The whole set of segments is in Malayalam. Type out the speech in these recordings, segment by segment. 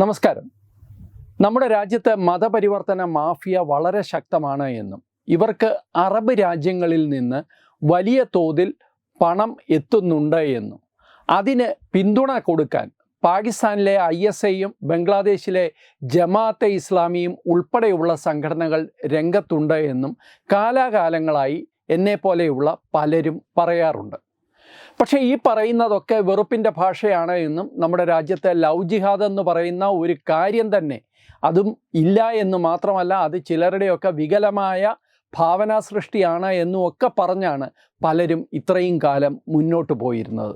നമസ്കാരം. നമ്മുടെ രാജ്യത്ത് മതപരിവർത്തന മാഫിയ വളരെ ശക്തമാണ് എന്നും ഇവർക്ക് അറബ് രാജ്യങ്ങളിൽ നിന്ന് വലിയ തോതിൽ പണം എത്തുന്നുണ്ട് എന്നും അതിന് പിന്തുണ കൊടുക്കാൻ പാകിസ്ഥാനിലെ ഐ എസ് ഐയും ബംഗ്ലാദേശിലെ ജമാഅത്തെ ഇസ്ലാമിയും ഉൾപ്പെടെയുള്ള സംഘടനകൾ രംഗത്തുണ്ട് എന്നും കാലാകാലങ്ങളായി എന്നെ പോലെയുള്ള പലരും പറയാറുണ്ട്. പക്ഷേ ഈ പറയുന്നതൊക്കെ വെറുപ്പിന്റെ ഭാഷയാണ് എന്നും നമ്മുടെ രാജ്യത്തെ ലവ് ജിഹാദ് എന്ന് പറയുന്ന ഒരു കാര്യം തന്നെ. അതും ഇല്ല എന്ന് മാത്രമല്ല അത് ചിലരുടെയൊക്കെ വികലമായ ഭാവനാ സൃഷ്ടിയാണ് എന്നും ഒക്കെ പറഞ്ഞാണ് പലരും ഇത്രയും കാലം മുന്നോട്ട് പോയിരുന്നത്.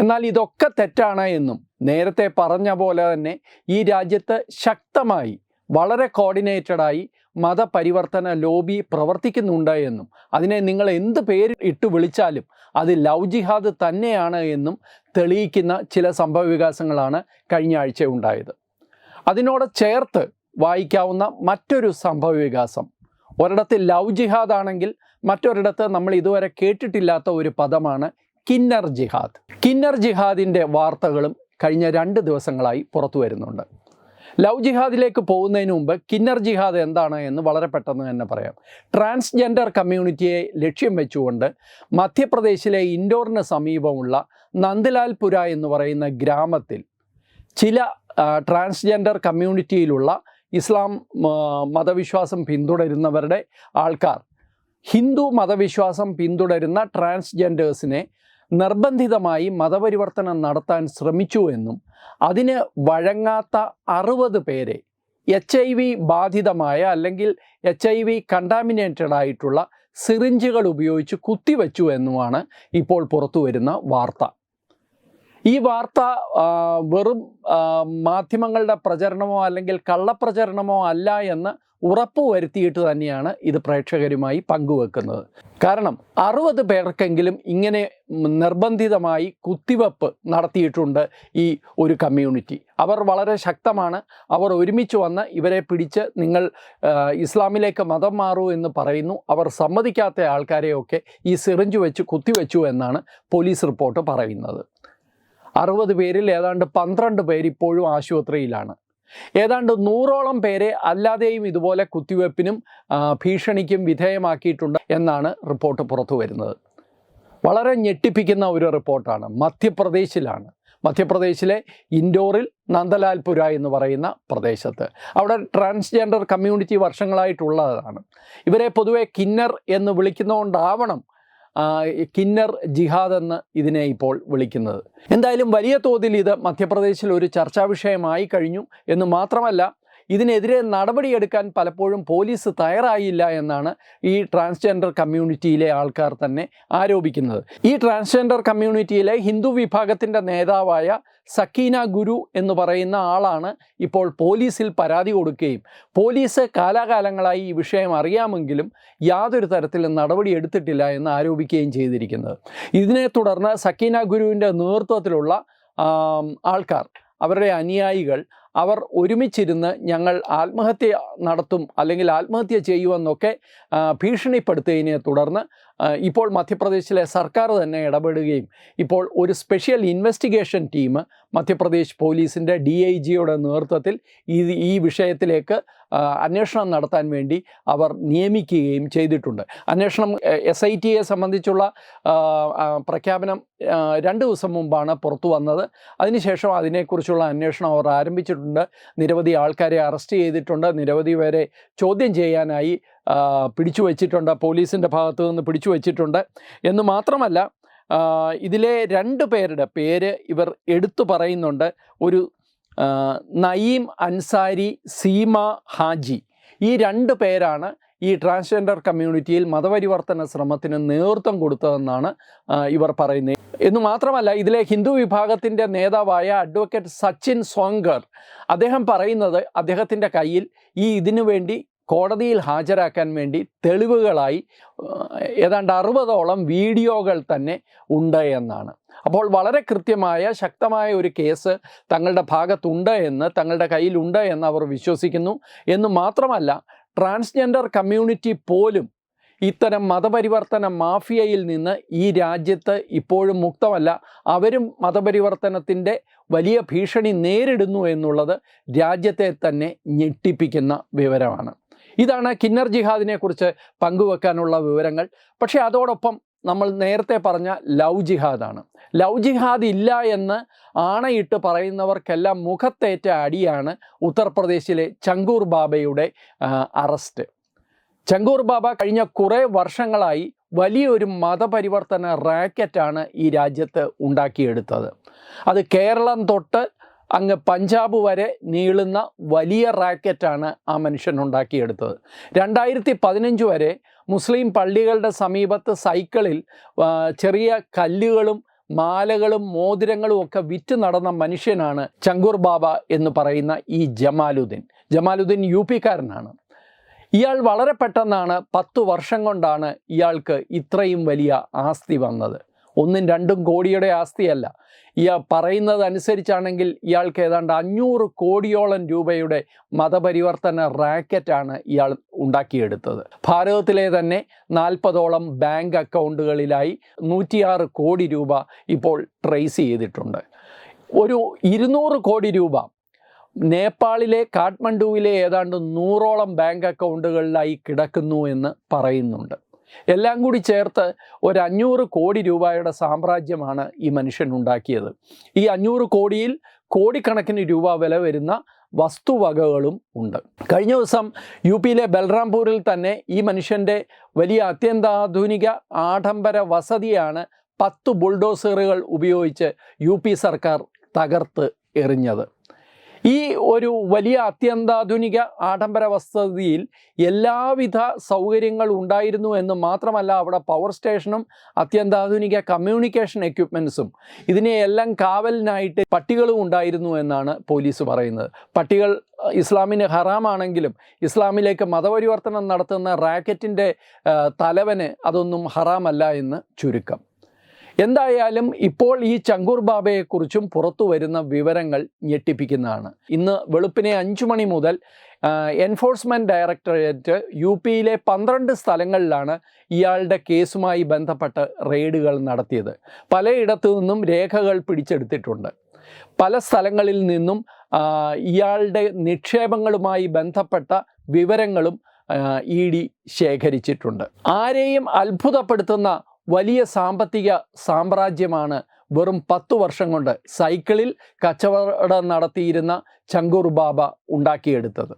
എന്നാൽ ഇതൊക്കെ തെറ്റാണ് എന്നും നേരത്തെ പറഞ്ഞ പോലെ തന്നെ ഈ രാജ്യത്ത് ശക്തമായി വളരെ കോർഡിനേറ്റഡായി മതപരിവർത്തന ലോബി പ്രവർത്തിക്കുന്നുണ്ട് എന്നും അതിനെ നിങ്ങൾ എന്ത് പേര് ഇട്ട് വിളിച്ചാലും അത് ലവ് ജിഹാദ് തന്നെയാണ് എന്നും തെളിയിക്കുന്ന ചില സംഭവ വികാസങ്ങളാണ് കഴിഞ്ഞ ആഴ്ച ഉണ്ടായത്. അതിനോട് ചേർത്ത് വായിക്കാവുന്ന മറ്റൊരു സംഭവ വികാസം. ഒരിടത്ത് ലവ് ജിഹാദ് ആണെങ്കിൽ മറ്റൊരിടത്ത് നമ്മൾ ഇതുവരെ കേട്ടിട്ടില്ലാത്ത ഒരു പദമാണ് കിന്നർ ജിഹാദ്. കിന്നർ ജിഹാദിന്റെ വാർത്തകളും കഴിഞ്ഞ രണ്ട് ദിവസങ്ങളായി പുറത്തു വരുന്നുണ്ട്. ലവ് ജിഹാദിലേക്ക് പോകുന്നതിന് മുമ്പ് കിന്നർ ജിഹാദ് എന്താണ് എന്ന് വളരെ പെട്ടെന്ന് തന്നെ പറയാം. ട്രാൻസ്ജെൻഡർ കമ്മ്യൂണിറ്റിയെ ലക്ഷ്യം വെച്ചുകൊണ്ട് മധ്യപ്രദേശിലെ ഇൻഡോറിന് സമീപമുള്ള നന്ദലാൽപുര എന്ന് പറയുന്ന ഗ്രാമത്തിൽ ചില ട്രാൻസ്ജെൻഡർ കമ്മ്യൂണിറ്റിയിലുള്ള ഇസ്ലാം മതവിശ്വാസം പിന്തുടരുന്നവരുടെ ആൾക്കാർ ഹിന്ദു മതവിശ്വാസം പിന്തുടരുന്ന ട്രാൻസ്ജെൻഡേഴ്സിനെ നിർബന്ധിതമായി മതപരിവർത്തനം നടത്താൻ ശ്രമിച്ചു എന്നും അതിന് വഴങ്ങാത്ത അറുപത് പേരെ എച്ച് ഐ വി ബാധിതമായ അല്ലെങ്കിൽ എച്ച് ഐ വി കണ്ടാമിനേറ്റഡ് ആയിട്ടുള്ള സിറിഞ്ചുകൾ ഉപയോഗിച്ച് കുത്തിവെച്ചു എന്നുമാണ് ഇപ്പോൾ പുറത്തു വരുന്ന വാർത്ത. ഈ വാർത്ത വെറും മാധ്യമങ്ങളുടെ പ്രചരണമോ അല്ലെങ്കിൽ കള്ളപ്രചരണമോ അല്ല എന്ന് ഉറപ്പ് വരുത്തിയിട്ട് തന്നെയാണ് ഇത് പ്രേക്ഷകരുമായി പങ്കുവെക്കുന്നത്. കാരണം അറുപത് പേർക്കെങ്കിലും ഇങ്ങനെ നിർബന്ധിതമായി കുത്തിവെപ്പ് നടത്തിയിട്ടുണ്ട് ഈ ഒരു കമ്മ്യൂണിറ്റി. അവർ വളരെ ശക്തമാണ്. അവർ ഒരുമിച്ച് വന്ന് ഇവരെ പിടിച്ച് നിങ്ങൾ ഇസ്ലാമിലേക്ക് മതം മാറൂ എന്ന് പറയുന്നു. അവർ സമ്മതിക്കാത്ത ആൾക്കാരെയൊക്കെ ഈ സിറിഞ്ച് വെച്ച് കുത്തിവെച്ചു എന്നാണ് പോലീസ് റിപ്പോർട്ട് പറയുന്നത്. അറുപത് പേരിൽ ഏതാണ്ട് പന്ത്രണ്ട് പേരിപ്പോഴും ആശുപത്രിയിലാണ്. ഏതാണ്ട് നൂറോളം പേരെ അല്ലാതെയും ഇതുപോലെ കുത്തിവെപ്പിനും ഭീഷണിക്കും വിധേയമാക്കിയിട്ടുണ്ട് എന്നാണ് റിപ്പോർട്ട് പുറത്തു വരുന്നത്. വളരെ ഞെട്ടിപ്പിക്കുന്ന ഒരു റിപ്പോർട്ടാണ്. മധ്യപ്രദേശിലാണ്. മധ്യപ്രദേശിലെ ഇൻഡോറിൽ നന്ദലാൽപുര എന്ന് പറയുന്ന പ്രദേശത്ത്. അവിടെ ട്രാൻസ്ജെൻഡർ കമ്മ്യൂണിറ്റി വർഷങ്ങളായിട്ടുള്ളതാണ്. ഇവരെ പൊതുവെ കിന്നർ എന്ന് വിളിക്കുന്നതുകൊണ്ടാവണം കിന്നർ ജിഹാദ് എന്ന് ഇതിനെ ഇപ്പോൾ വിളിക്കുന്നത്. എന്തായാലും വലിയ തോതിൽ ഇത് മധ്യപ്രദേശിൽ ഒരു ചർച്ചാ വിഷയമായി കഴിഞ്ഞു. എന്ന് മാത്രമല്ല ഇതിനെതിരെ നടപടിയെടുക്കാൻ പലപ്പോഴും പോലീസ് തയ്യാറായില്ല എന്നാണ് ഈ ട്രാൻസ്ജെൻഡർ കമ്മ്യൂണിറ്റിയിലെ ആൾക്കാർ തന്നെ ആരോപിക്കുന്നത്. ഈ ട്രാൻസ്ജെൻഡർ കമ്മ്യൂണിറ്റിയിലെ ഹിന്ദു വിഭാഗത്തിന്റെ നേതാവായ സക്കീന ഗുരു എന്ന് പറയുന്ന ആളാണ് ഇപ്പോൾ പോലീസിൽ പരാതി കൊടുക്കുകയും പോലീസ് കാലാകാലങ്ങളായി ഈ വിഷയം അറിയാമെങ്കിലും യാതൊരു തരത്തിലും നടപടി എടുത്തിട്ടില്ല എന്ന് ആരോപിക്കുകയും ചെയ്തിരിക്കുന്നത്. ഇതിനെ തുടർന്ന് സക്കീന ഗുരുവിന്റെ നേതൃത്വത്തിലുള്ള ആൾക്കാർ അവരുടെ അനുയായികൾ അവർ ഒരുമിച്ചിരുന്ന് ഞങ്ങൾ ആത്മഹത്യ നടത്തും അല്ലെങ്കിൽ ആത്മഹത്യ ചെയ്യുമെന്നൊക്കെ ഭീഷണിപ്പെടുത്തിയതിനെ തുടർന്ന് ഇപ്പോൾ മധ്യപ്രദേശിലെ സർക്കാർ തന്നെ ഇടപെടുകയും ഇപ്പോൾ ഒരു സ്പെഷ്യൽ ഇൻവെസ്റ്റിഗേഷൻ ടീം മധ്യപ്രദേശ് പോലീസിന്റെ ഡി ഐ ജിയുടെ നേതൃത്വത്തിൽ ഈ ഈ വിഷയത്തിലേക്ക് അന്വേഷണം നടത്താൻ വേണ്ടി അവർ നിയമിക്കുകയും ചെയ്തിട്ടുണ്ട്. അന്വേഷണം എസ് ഐ ടിയെ സംബന്ധിച്ചുള്ള പ്രഖ്യാപനം രണ്ട് ദിവസം മുമ്പാണ് പുറത്തു വന്നത്. അതിനുശേഷം അതിനെക്കുറിച്ചുള്ള അന്വേഷണം അവർ ആരംഭിച്ചിട്ടുണ്ട്. നിരവധി ആൾക്കാരെ അറസ്റ്റ് ചെയ്തിട്ടുണ്ട്. നിരവധി പേരെ ചോദ്യം ചെയ്യാനായി പിടിച്ചു വച്ചിട്ടുണ്ട്. പോലീസിന്റെ ഭാഗത്തു നിന്ന് പിടിച്ചു വച്ചിട്ടുണ്ട്. എന്ന് മാത്രമല്ല ഇതിലെ രണ്ട് പേരുടെ പേര് ഇവർ എടുത്തു പറയുന്നുണ്ട്. ഒരു നയീം അൻസാരി സീമ ഹാജി. ഈ രണ്ട് പേരാണ് ഈ ട്രാൻസ്ജെൻഡർ കമ്മ്യൂണിറ്റിയിൽ മതപരിവർത്തന ശ്രമത്തിന് നേതൃത്വം കൊടുത്തതെന്നാണ് ഇവർ പറയുന്നത്. എന്ന് മാത്രമല്ല ഇതിലെ ഹിന്ദു വിഭാഗത്തിന്റെ നേതാവായ അഡ്വക്കേറ്റ് സച്ചിൻ സോങ്കർ അദ്ദേഹം പറയുന്നത് അദ്ദേഹത്തിന്റെ കയ്യിൽ ഈ ഇതിനു വേണ്ടി കോടതിയിൽ ഹാജരാക്കാൻ വേണ്ടി തെളിവുകളായി ഏതാണ്ട് അറുപതോളം വീഡിയോകൾ തന്നെ ഉണ്ട് എന്നാണ്. അപ്പോൾ വളരെ കൃത്യമായ ശക്തമായ ഒരു കേസ് തങ്ങളുടെ ഭാഗത്തുണ്ട് എന്ന് തങ്ങളുടെ കയ്യിലുണ്ട് എന്ന് അവർ വിശ്വസിക്കുന്നു. എന്ന് മാത്രമല്ല ട്രാൻസ്ജെൻഡർ കമ്മ്യൂണിറ്റി പോലും ഇത്തരം മതപരിവർത്തന മാഫിയയിൽ നിന്ന് ഈ രാജ്യത്ത് ഇപ്പോഴും മുക്തമല്ല. അവരും മതപരിവർത്തനത്തിന്റെ വലിയ ഭീഷണി നേരിടുന്നു എന്നുള്ളത് രാജ്യത്തെ തന്നെ ഞെട്ടിപ്പിക്കുന്ന വിവരമാണ്. ഇതാണ് കിന്നർ ജിഹാദിനെ കുറിച്ച് പങ്കുവെക്കാനുള്ള വിവരങ്ങൾ. പക്ഷേ അതോടൊപ്പം നമ്മൾ നേരത്തെ പറഞ്ഞ ലവ് ജിഹാദാണ്. ലവ് ജിഹാദ് ഇല്ല എന്ന് ആണയിട്ട് പറയുന്നവർക്കെല്ലാം മുഖത്തേറ്റ അടിയാണ് ഉത്തർപ്രദേശിലെ ചങ്കൂർ ബാബയുടെ അറസ്റ്റ്. ചങ്കൂർ ബാബ കഴിഞ്ഞ കുറേ വർഷങ്ങളായി വലിയൊരു മതപരിവർത്തന റാക്കറ്റാണ് ഈ രാജ്യത്ത് ഉണ്ടാക്കിയെടുത്തത്. അത് കേരളം തൊട്ട് അങ്ങ് പഞ്ചാബ് വരെ നീളുന്ന വലിയ റാക്കറ്റാണ് ആ മനുഷ്യൻ ഉണ്ടാക്കിയെടുത്തത്. രണ്ടായിരത്തി പതിനഞ്ച് വരെ മുസ്ലിം പള്ളികളുടെ സമീപത്ത് സൈക്കിളിൽ ചെറിയ കല്ലുകളും മാലകളും മോതിരങ്ങളും ഒക്കെ വിറ്റ് നടന്ന മനുഷ്യനാണ് ചങ്കൂർ ബാബ എന്ന് പറയുന്ന ഈ ജമാലുദ്ദീൻ. ജമാലുദ്ദീൻ യു പിക്കാരനാണ് ഇയാൾ വളരെ പെട്ടെന്നാണ് പത്തു വർഷം കൊണ്ടാണ് ഇയാൾക്ക് ഇത്രയും വലിയ ആസ്തി വന്നത്. ഒന്നും രണ്ടും കോടിയുടെ ആസ്തിയല്ല. ഇയാൾ പറയുന്നത് അനുസരിച്ചാണെങ്കിൽ ഇയാൾക്ക് ഏതാണ്ട് അഞ്ഞൂറ് കോടിയോളം രൂപയുടെ മതപരിവർത്തന റാക്കറ്റാണ് ഇയാൾ ഉണ്ടാക്കിയെടുത്തത്. ഭാരതത്തിലെ തന്നെ നാൽപ്പതോളം ബാങ്ക് അക്കൗണ്ടുകളിലായി നൂറ്റിയാറ് കോടി രൂപ ഇപ്പോൾ ട്രേസ് ചെയ്തിട്ടുണ്ട്. ഒരു ഇരുന്നൂറ് കോടി രൂപ. നേപ്പാളിലെ കാഠ്മണ്ഡുവിലെ ഏതാണ്ട് നൂറോളം ബാങ്ക് അക്കൗണ്ടുകളിലായി കിടക്കുന്നു എന്ന് പറയുന്നുണ്ട്. എല്ലാം കൂടി ചേർത്ത് ഒരു അഞ്ഞൂറ് കോടി രൂപയുടെ സാമ്രാജ്യമാണ് ഈ മനുഷ്യൻ ഉണ്ടാക്കിയത്. ഈ അഞ്ഞൂറ് കോടിയിൽ കോടിക്കണക്കിന് രൂപ വില വരുന്ന വസ്തുവകകളും ഉണ്ട്. കഴിഞ്ഞ ദിവസം യു പിയിലെ ബൽറാംപൂരിൽ തന്നെ ഈ മനുഷ്യന്റെ വലിയ അത്യന്താധുനിക ആഡംബര വസതിയാണ് പത്ത് ബുൾഡോസറുകൾ ഉപയോഗിച്ച് യു സർക്കാർ തകർത്ത് എറിഞ്ഞത്. ഈ ഒരു വലിയ അത്യന്താധുനിക ആഡംബര വസതിയിൽ എല്ലാവിധ സൗകര്യങ്ങൾ ഉണ്ടായിരുന്നു എന്ന് മാത്രമല്ല അവിടെ പവർ സ്റ്റേഷനും അത്യന്താധുനിക കമ്മ്യൂണിക്കേഷൻ എക്യുപ്മെൻസും ഇതിനെയെല്ലാം കാവലിനായിട്ട് പട്ടികളും ഉണ്ടായിരുന്നു എന്നാണ് പോലീസ് പറയുന്നത്. പട്ടികൾ ഇസ്ലാമിന് ഹറാമാണെങ്കിലും ഇസ്ലാമിലേക്ക് മതപരിവർത്തനം നടത്തുന്ന റാക്കറ്റിന്റെ തലവന് അതൊന്നും ഹറാമല്ല എന്ന് ചുരുക്കം. എന്തായാലും ഇപ്പോൾ ഈ ചങ്കൂർ ബാബയെക്കുറിച്ചും പുറത്തു വരുന്ന വിവരങ്ങൾ ഞെട്ടിപ്പിക്കുന്നതാണ്. ഇന്ന് വെളുപ്പിനെ അഞ്ചു മണി മുതൽ എൻഫോഴ്സ്മെന്റ് ഡയറക്ടറേറ്റ് യു പിയിലെ പന്ത്രണ്ട് സ്ഥലങ്ങളിലാണ് ഇയാളുടെ കേസുമായി ബന്ധപ്പെട്ട് റെയ്ഡുകൾ നടത്തിയത്. പലയിടത്തു നിന്നും രേഖകൾ പിടിച്ചെടുത്തിട്ടുണ്ട്. പല സ്ഥലങ്ങളിൽ നിന്നും ഇയാളുടെ നിക്ഷേപങ്ങളുമായി ബന്ധപ്പെട്ട വിവരങ്ങളും ഇ ഡി ശേഖരിച്ചിട്ടുണ്ട്. ആരെയും അത്ഭുതപ്പെടുത്തുന്ന വലിയ സാമ്പത്തിക സാമ്രാജ്യമാണ് വെറും പത്തു വർഷം കൊണ്ട് സൈക്കിളിൽ കച്ചവടം നടത്തിയിരുന്ന ചങ്കൂർ ബാബ ഉണ്ടാക്കിയെടുത്തത്.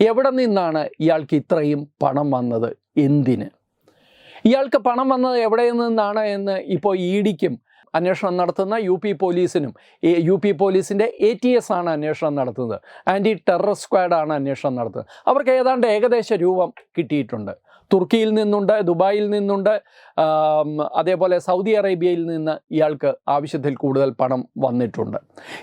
എവിടെ നിന്നാണ് ഇയാൾക്ക് ഇത്രയും പണം വന്നത്? എന്തിന്? ഇയാൾക്ക് പണം വന്നത് എവിടെ നിന്നാണ് എന്ന് ഇപ്പോൾ ഇ ഡിക്കും അന്വേഷണം നടത്തുന്ന യു പി പോലീസിനും യു പി പോലീസിന്റെ എ ടി എസ് ആണ് അന്വേഷണം നടത്തുന്നത്. ആന്റി ടെറർ സ്ക്വാഡാണ് അന്വേഷണം നടത്തുന്നത്. അവർക്ക് ഏതാണ്ട് ഏകദേശ രൂപം കിട്ടിയിട്ടുണ്ട്. തുർക്കിയിൽ നിന്നുണ്ട് ദുബായിൽ നിന്നുണ്ട് അതേപോലെ സൗദി അറേബ്യയിൽ നിന്ന് ഇയാൾക്ക് ആവശ്യത്തിൽ കൂടുതൽ പണം വന്നിട്ടുണ്ട്.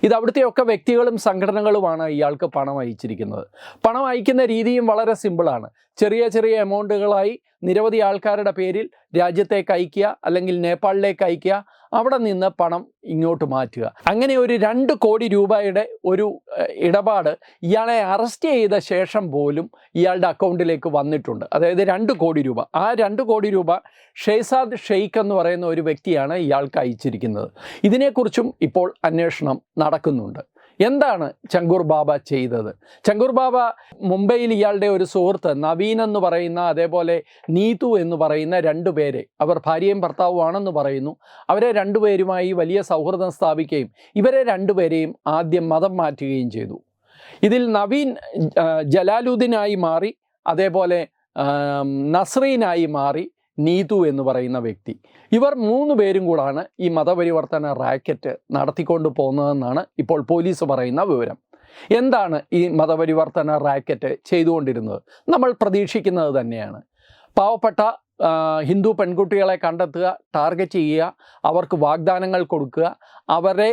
ഇത് അവിടുത്തെയൊക്കെ വ്യക്തികളും സംഘടനകളുമാണ് ഇയാൾക്ക് പണം അയച്ചിരിക്കുന്നത്. പണം അയക്കുന്ന രീതിയും വളരെ സിമ്പിളാണ് ചെറിയ ചെറിയ എമൗണ്ടുകളായി നിരവധി ആൾക്കാരുടെ പേരിൽ രാജ്യത്തേക്ക് അയക്കുക അല്ലെങ്കിൽ നേപ്പാളിലേക്ക് അയക്കുക അവിടെ നിന്ന് പണം ഇങ്ങോട്ട് മാറ്റുക. അങ്ങനെ ഒരു രണ്ട് കോടി രൂപയുടെ ഒരു ഇടപാട് ഇയാളെ അറസ്റ്റ് ചെയ്ത ശേഷം പോലും ഇയാളുടെ അക്കൗണ്ടിലേക്ക് വന്നിട്ടുണ്ട്. അതായത് രണ്ട് കോടി രൂപ. ആ രണ്ട് കോടി രൂപ ഷെയ്സാദ് ഷെയ്ഖ് എന്ന് പറയുന്ന ഒരു വ്യക്തിയാണ് ഇയാൾക്ക് അയച്ചിരിക്കുന്നത്. ഇതിനെക്കുറിച്ചും ഇപ്പോൾ അന്വേഷണം നടക്കുന്നുണ്ട്. എന്താണ് ചങ്കൂർ ബാബ ചെയ്തത്? ചങ്കൂർ ബാബ മുംബൈയിൽ ഇയാളുടെ ഒരു സുഹൃത്ത് നവീൻ എന്ന് പറയുന്ന അതേപോലെ നീതു എന്ന് പറയുന്ന രണ്ടു പേരെ അവർ ഭാര്യയും ഭർത്താവുമാണെന്ന് പറയുന്നു. അവരെ രണ്ടുപേരുമായി വലിയ സൗഹൃദം സ്ഥാപിക്കുകയും ഇവരെ രണ്ടുപേരെയും ആദ്യം മതം മാറ്റുകയും ചെയ്തു. ഇതിൽ നവീൻ ജലാലുദ്ദീനായി മാറി അതേപോലെ നസ്രീനായി മാറി നീതു എന്ന് പറയുന്ന വ്യക്തി. ഇവർ മൂന്ന് പേരും കൂടാണ് ഈ മതപരിവർത്തന റാക്കറ്റ് നടത്തിക്കൊണ്ട് പോകുന്നതെന്നാണ് ഇപ്പോൾ പോലീസ് പറയുന്ന വിവരം. എന്താണ് ഈ മതപരിവർത്തന റാക്കറ്റ് ചെയ്തുകൊണ്ടിരുന്നത്? നമ്മൾ പ്രതീക്ഷിക്കുന്നത് തന്നെയാണ്. പാവപ്പെട്ട ഹിന്ദു പെൺകുട്ടികളെ കണ്ടെത്തുക ടാർഗറ്റ് ചെയ്യുക അവർക്ക് വാഗ്ദാനങ്ങൾ കൊടുക്കുക അവരെ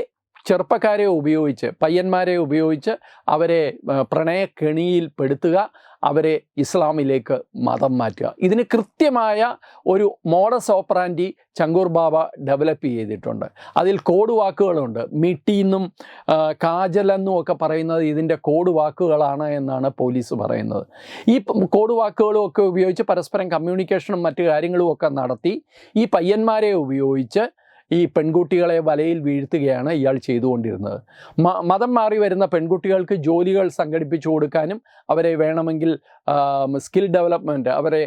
ചെറുപ്പക്കാരെ ഉപയോഗിച്ച് പയ്യന്മാരെ ഉപയോഗിച്ച് അവരെ പ്രണയക്കെണിയിൽപ്പെടുത്തുക പ്രണയക്കെണിയിൽ പെടുത്തുക അവരെ ഇസ്ലാമിലേക്ക് മതം മാറ്റുക. ഇതിന് കൃത്യമായ ഒരു മോഡസ് ഓപ്പറാന്റി ചങ്കൂർ ബാബ ഡെവലപ്പ് ചെയ്തിട്ടുണ്ട്. അതിൽ കോഡ് വാക്കുകളുണ്ട്. മിട്ടിന്നും കാജലെന്നും ഒക്കെ പറയുന്നത് ഇതിന്റെ കോഡ് വാക്കുകളാണ് എന്നാണ് പോലീസ് പറയുന്നത്. ഈ കോഡ് വാക്കുകളും ഒക്കെ ഉപയോഗിച്ച് പരസ്പരം കമ്മ്യൂണിക്കേഷനും മറ്റു കാര്യങ്ങളും ഒക്കെ നടത്തി ഈ പയ്യന്മാരെ ഉപയോഗിച്ച് ഈ പെൺകുട്ടികളെ വലയിൽ വീഴ്ത്തുകയാണ് ഇയാൾ ചെയ്തുകൊണ്ടിരുന്നത്. മതം മാറി വരുന്ന പെൺകുട്ടികൾക്ക് ജോലികൾ സംഘടിപ്പിച്ചു കൊടുക്കാനും അവരെ വേണമെങ്കിൽ സ്കിൽ ഡെവലപ്മെന്റ് അവരെ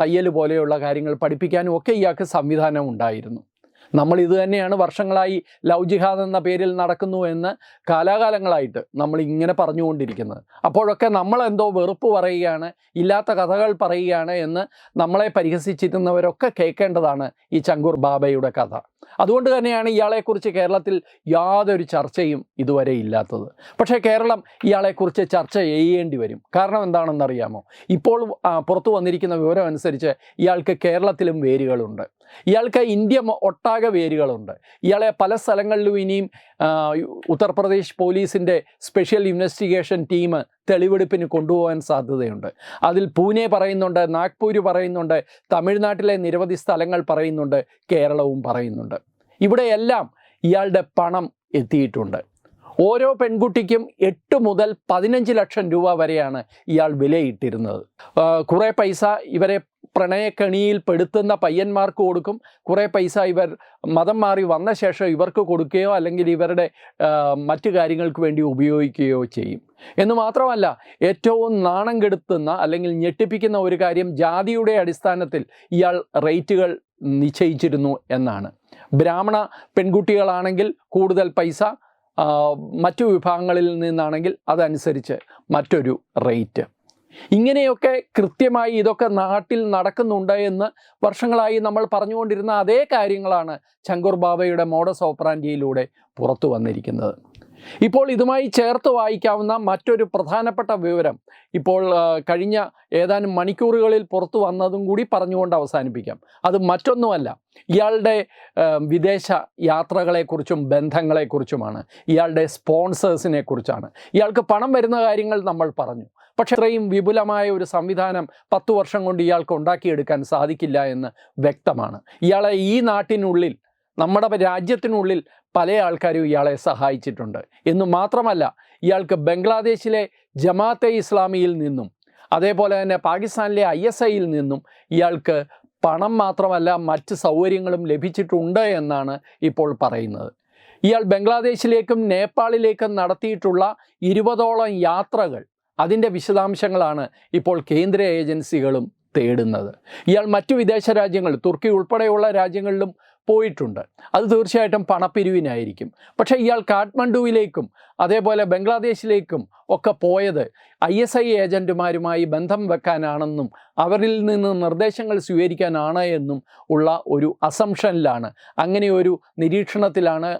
തയ്യൽ പോലെയുള്ള കാര്യങ്ങൾ പഠിപ്പിക്കാനും ഒക്കെ ഇയാൾക്ക് സംവിധാനം ഉണ്ടായിരുന്നു. നമ്മൾ ഇത് തന്നെയാണ് വർഷങ്ങളായി ലവ് ജിഹാദ് എന്ന പേരിൽ നടക്കുന്നു എന്ന് കാലാകാലങ്ങളായിട്ട് നമ്മൾ ഇങ്ങനെ പറഞ്ഞുകൊണ്ടിരിക്കുന്നത്. അപ്പോഴൊക്കെ നമ്മൾ എന്തോ വെറുപ്പ് പറയുകയാണ് ഇല്ലാത്ത കഥകൾ പറയുകയാണ് എന്ന് നമ്മളെ പരിഹസിച്ചിരുന്നവരൊക്കെ കേൾക്കേണ്ടതാണ് ഈ ചങ്കൂർ ബാബയുടെ കഥ. അതുകൊണ്ട് തന്നെയാണ് ഇയാളെക്കുറിച്ച് കേരളത്തിൽ യാതൊരു ചർച്ചയും ഇതുവരെ ഇല്ലാത്തത്. പക്ഷേ കേരളം ഇയാളെക്കുറിച്ച് ചർച്ച ചെയ്യേണ്ടി വരും. കാരണം എന്താണെന്നറിയാമോ? ഇപ്പോൾ പുറത്തു വന്നിരിക്കുന്ന വിവരം അനുസരിച്ച് ഇയാൾക്ക് കേരളത്തിലും വേരുകളുണ്ട്. ഇയാൾക്ക് ഇന്ത്യ ഒട്ടാകെ വേരുകളുണ്ട്. ഇയാളെ പല സ്ഥലങ്ങളിലും ഇനിയും ഉത്തർപ്രദേശ് പോലീസിന്റെ സ്പെഷ്യൽ ഇൻവെസ്റ്റിഗേഷൻ ടീം തെളിവെടുപ്പിന് കൊണ്ടുപോകാൻ സാധ്യതയുണ്ട്. അതിൽ പൂനെ പറയുന്നുണ്ട് നാഗ്പൂർ പറയുന്നുണ്ട് തമിഴ്നാട്ടിലെ നിരവധി സ്ഥലങ്ങൾ പറയുന്നുണ്ട് കേരളവും പറയുന്നുണ്ട്. ഇവിടെയെല്ലാം ഇയാളുടെ പണം എത്തിയിട്ടുണ്ട്. ഓരോ പെൺകുട്ടിക്കും എട്ട് മുതൽ പതിനഞ്ച് ലക്ഷം രൂപ വരെയാണ് ഇയാൾ വിലയിട്ടിരുന്നത്. കുറേ പൈസ ഇവരെ പ്രണയക്കെണിയിൽ പെടുത്തുന്ന പയ്യന്മാർക്ക് കൊടുക്കും. കുറേ പൈസ ഇവർ മതം മാറി വന്ന ശേഷം ഇവർക്ക് കൊടുക്കുകയോ അല്ലെങ്കിൽ ഇവരുടെ മറ്റു കാര്യങ്ങൾക്ക് വേണ്ടി ഉപയോഗിക്കുകയോ ചെയ്യും. എന്ന് മാത്രമല്ല ഏറ്റവും നാണം കെടുത്തുന്ന അല്ലെങ്കിൽ ഞെട്ടിപ്പിക്കുന്ന ഒരു കാര്യം ജാതിയുടെ അടിസ്ഥാനത്തിൽ ഇയാൾ റേറ്റുകൾ നിശ്ചയിച്ചിരുന്നു എന്നാണ്. ബ്രാഹ്മണ പെൺകുട്ടികളാണെങ്കിൽ കൂടുതൽ പൈസ മറ്റു വിഭാഗങ്ങളിൽ നിന്നാണെങ്കിൽ അതനുസരിച്ച് മറ്റൊരു റേറ്റ്. ഇങ്ങനെയൊക്കെ കൃത്യമായി ഇതൊക്കെ നാട്ടിൽ നടക്കുന്നുണ്ട് എന്ന് വർഷങ്ങളായി നമ്മൾ പറഞ്ഞുകൊണ്ടിരുന്ന അതേ കാര്യങ്ങളാണ് ശങ്കൂർ ബാബയുടെ മോഡസ് ഓപ്പറാൻഡിയിലൂടെ പുറത്തു വന്നിരിക്കുന്നത്. ഇപ്പോൾ ഇതുമായി ചേർത്ത് വായിക്കാവുന്ന മറ്റൊരു പ്രധാനപ്പെട്ട വിവരം ഇപ്പോൾ കഴിഞ്ഞ ഏതാനും മണിക്കൂറുകളിൽ പുറത്തു വന്നതും കൂടി പറഞ്ഞുകൊണ്ട് അവസാനിപ്പിക്കാം. അത് മറ്റൊന്നുമല്ല. ഇയാളുടെ വിദേശ യാത്രകളെക്കുറിച്ചും ബന്ധങ്ങളെക്കുറിച്ചുമാണ്. ഇയാളുടെ സ്പോൺസേഴ്സിനെ കുറിച്ചാണ് ഇയാൾക്ക് പണം വരുന്ന കാര്യങ്ങൾ നമ്മൾ പറഞ്ഞു. പക്ഷേ ഇത്രയും വിപുലമായ ഒരു സംവിധാനം പത്ത് വർഷം കൊണ്ട് ഇയാൾക്ക് ഉണ്ടാക്കിയെടുക്കാൻ സാധിക്കില്ല എന്ന് വ്യക്തമാണ്. ഇയാളെ ഈ നാട്ടിനുള്ളിൽ നമ്മുടെ രാജ്യത്തിനുള്ളിൽ പല ആൾക്കാരും ഇയാളെ സഹായിച്ചിട്ടുണ്ട്. എന്ന് മാത്രമല്ല ഇയാൾക്ക് ബംഗ്ലാദേശിലെ ജമാഅത്തെ ഇസ്ലാമിയിൽ നിന്നും അതേപോലെ തന്നെ പാകിസ്ഥാനിലെ ഐ എസ് ഐയിൽ നിന്നും ഇയാൾക്ക് പണം മാത്രമല്ല മറ്റ് സൗകര്യങ്ങളും ലഭിച്ചിട്ടുണ്ട് എന്നാണ് ഇപ്പോൾ പറയുന്നത്. ഇയാൾ ബംഗ്ലാദേശിലേക്കും നേപ്പാളിലേക്കും നടത്തിയിട്ടുള്ള ഇരുപതോളം യാത്രകൾ അതിന്റെ വിശദാംശങ്ങളാണ് ഇപ്പോൾ കേന്ദ്ര ഏജൻസികളും തേടുന്നത്. ഇയാൾ മറ്റു വിദേശ രാജ്യങ്ങൾ തുർക്കി ഉൾപ്പെടെയുള്ള രാജ്യങ്ങളിലും പോയിട്ടുണ്ട്. അത് തീർച്ചയായിട്ടും പണപ്പിരിവിനായിരിക്കും. പക്ഷേ ഇയാൾ കാഠ്മണ്ഡുവിലേക്കും അതേപോലെ ബംഗ്ലാദേശിലേക്കും ഒക്കെ പോയത്. ഐ എസ് ഐ ഏജന്റുമാരുമായി ബന്ധം വെക്കാനാണെന്നും അവരിൽ നിന്ന് നിർദ്ദേശങ്ങൾ സ്വീകരിക്കാനാണ് എന്നും ഉള്ള ഒരു അസംഷനിലാണ്. അങ്ങനെ ഒരു നിരീക്ഷണത്തിലാണ്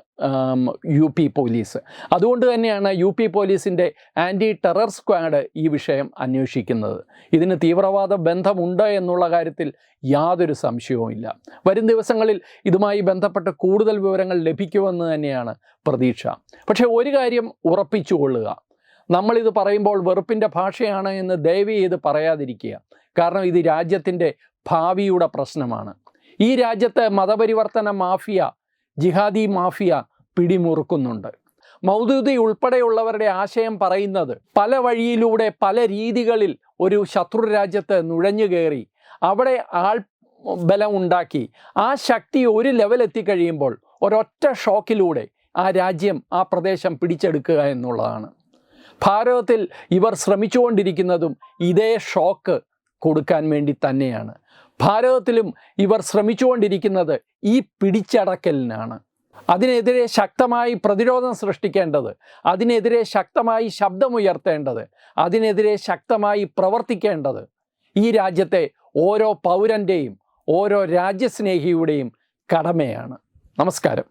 യു പി പോലീസ്. അതുകൊണ്ട് തന്നെയാണ് യു പി പോലീസിന്റെ ആന്റി ടെറർ സ്ക്വാഡ് ഈ വിഷയം അന്വേഷിക്കുന്നത്. ഇതിന് തീവ്രവാദ ബന്ധമുണ്ട് എന്നുള്ള കാര്യത്തിൽ യാതൊരു സംശയവുമില്ല വരും ദിവസങ്ങളിൽ ഇതുമായി ബന്ധപ്പെട്ട് കൂടുതൽ വിവരങ്ങൾ ലഭിക്കുമെന്ന് തന്നെയാണ് പ്രതീക്ഷ. പക്ഷേ ഒരു കാര്യം ഉറപ്പിച്ചു കൊള്ളുക. നമ്മളിത് പറയുമ്പോൾ വെറുപ്പിന്റെ ഭാഷയാണ് എന്ന് ദയവി ഇത് പറയാതിരിക്കുക. കാരണം ഇത് രാജ്യത്തിന്റെ ഭാവിയുടെ പ്രശ്നമാണ്. ഈ രാജ്യത്ത് മതപരിവർത്തന മാഫിയ ജിഹാദി മാഫിയ പിടിമുറുക്കുന്നുണ്ട്. മൗദൂദി ഉൾപ്പെടെയുള്ളവരുടെ ആശയം പറയുന്നത് പല വഴിയിലൂടെ പല രീതികളിൽ ഒരു ശത്രു രാജ്യത്ത് നുഴഞ്ഞു കയറി അവിടെ ആൾ ബലം ഉണ്ടാക്കി ആ ശക്തി ഒരു ലെവൽ എത്തിക്കഴിയുമ്പോൾ ഒരൊറ്റ ഷോക്കിലൂടെ ആ രാജ്യം ആ പ്രദേശം പിടിച്ചെടുക്കുക എന്നുള്ളതാണ്. ഭാരതത്തിൽ ഇവർ ശ്രമിച്ചുകൊണ്ടിരിക്കുന്നതും ഇതേ ഷോക്ക് കൊടുക്കാൻ വേണ്ടി തന്നെയാണ്. ഭാരതത്തിലും ഇവർ ശ്രമിച്ചുകൊണ്ടിരിക്കുന്നത് ഈ പിടിച്ചടക്കലിനാണ്. അതിനെതിരെ ശക്തമായി പ്രതിരോധം സൃഷ്ടിക്കേണ്ടത് അതിനെതിരെ ശക്തമായി ശബ്ദമുയർത്തേണ്ടത് അതിനെതിരെ ശക്തമായി പ്രവർത്തിക്കേണ്ടത് ഈ രാജ്യത്തെ ഓരോ പൗരന്റെയും ഓരോ രാജ്യസ്നേഹിയുടെയും കടമയാണ്. നമസ്കാരം.